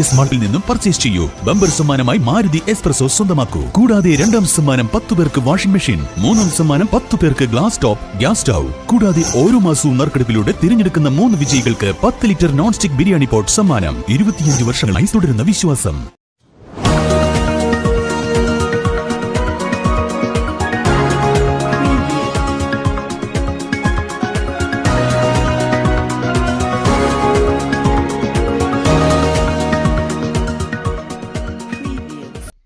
S മാർട്ടിൽ നിന്നും purchase ചെയ്യൂ. Bumper സമ്മാനമായി മാരുതി എക്സ്പ്രസോ സ്വന്തമാക്കൂ. കൂടാതെ രണ്ടാം സമ്മാനം പത്ത് പേർക്ക് വാഷിംഗ് മെഷീൻ മൂന്നാം സമ്മാനം പത്ത് പേർക്ക് ഗ്ലാസ് ടോപ്പ് ഗ്യാസ് സ്റ്റൗ കൂടാതെ ഓരോ മാസവും നറുക്കെടുപ്പിലൂടെ തിരഞ്ഞെടുക്കുന്ന മൂന്ന് വിജയികൾക്ക് പത്ത് litre non stick biryani pot സമ്മാനം. ഇരുപത്തിയഞ്ച് വർഷങ്ങളായി തുടരുന്ന വിശ്വാസം.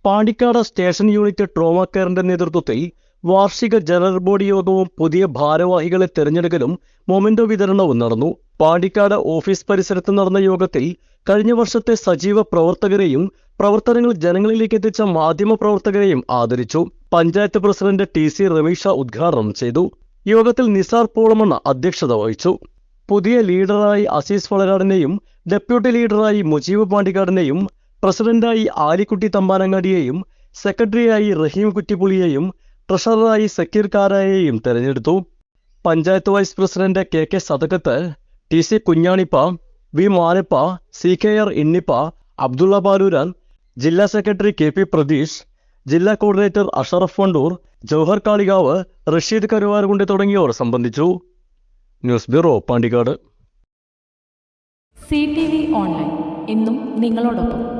പാണ്ടിക്കാട് സ്റ്റേഷൻ യൂണിറ്റ് ട്രോമ കെയറിന്റെ നേതൃത്വത്തിൽ വാർഷിക ജനറൽ ബോഡി യോഗവും പുതിയ ഭാരവാഹികളെ തെരഞ്ഞെടുക്കലും മൊമെന്റോ വിതരണവും നടന്നു. പാണ്ടിക്കാട് ഓഫീസ് പരിസരത്ത് നടന്ന യോഗത്തിൽ കഴിഞ്ഞ വർഷത്തെ സജീവ പ്രവർത്തകരെയും പ്രവർത്തനങ്ങൾ ജനങ്ങളിലേക്ക് എത്തിച്ച മാധ്യമ പ്രവർത്തകരെയും ആദരിച്ചു. Panchayat president T C Rameesha ഉദ്ഘാടനം ചെയ്തു. യോഗത്തിൽ നിസാർ പോളമണ്ണ അധ്യക്ഷത വഹിച്ചു. പുതിയ ലീഡറായി അസീസ് വളരാടിനെയും ഡെപ്യൂട്ടി ലീഡറായി മുജീബ് പാണ്ടിക്കാടിനെയും പ്രസിഡന്റായി ആലിക്കുട്ടി തമ്പാനങ്ങാടിയെയും സെക്രട്ടറിയായി റഹീം കുറ്റിപ്പുളിയെയും ട്രഷററായി സക്കീർ കാരായെയും തെരഞ്ഞെടുത്തു. Panchayat vice president K K Sadakath T C Kunjanippa V Manappa C K R Innippa Abdulla Baluran ജില്ലാ സെക്രട്ടറി കെ പി പ്രതീഷ് ജില്ലാ കോർഡിനേറ്റർ അഷറഫ് വണ്ടൂർ ജൌഹർ കാളികാവ് റഷീദ് കരുവാരുകുണ്ടി തുടങ്ങിയവർ സംബന്ധിച്ചു. News bureau Pandikkad. C T V online. ഇന്നും നിങ്ങളോടൊപ്പം.